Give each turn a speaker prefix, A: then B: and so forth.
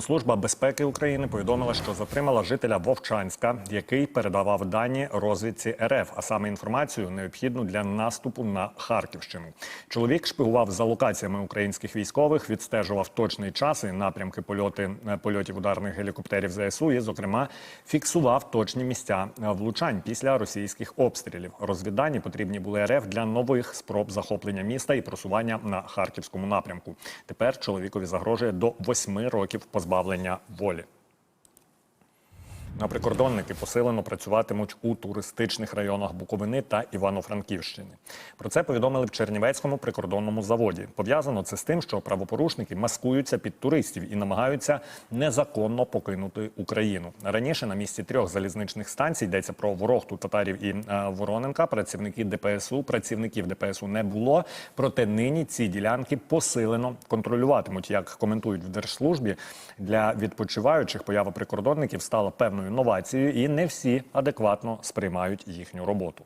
A: Служба безпеки України повідомила, що затримала жителя Вовчанська, який передавав дані розвідці РФ, а саме інформацію необхідну для наступу на Харківщину. Чоловік шпигував за локаціями українських військових, відстежував точний час і напрямки польоти е, польотів ударних гелікоптерів ЗСУ. І, зокрема, фіксував точні місця е, влучань після російських обстрілів. Розвіддані потрібні були РФ для нових спроб захоплення міста і просування на харківському напрямку. Тепер чоловікові загрожує до восьми років позбавлення волі. На прикордонники посилено працюватимуть у туристичних районах Буковини та Івано-Франківщини. Про це повідомили в Чернівецькому прикордонному заводі. Пов'язано це з тим, що правопорушники маскуються під туристів і намагаються незаконно покинути Україну. Раніше на місці трьох залізничних станцій йдеться про Ворохту, Татарів і е, Вороненка. Працівники ДПСУ, працівників ДПСУ не було. Проте нині ці ділянки посилено контролюватимуть. Як коментують в держслужбі для відпочиваючих, поява прикордонників стала певною новацією, і не всі адекватно сприймають їхню роботу.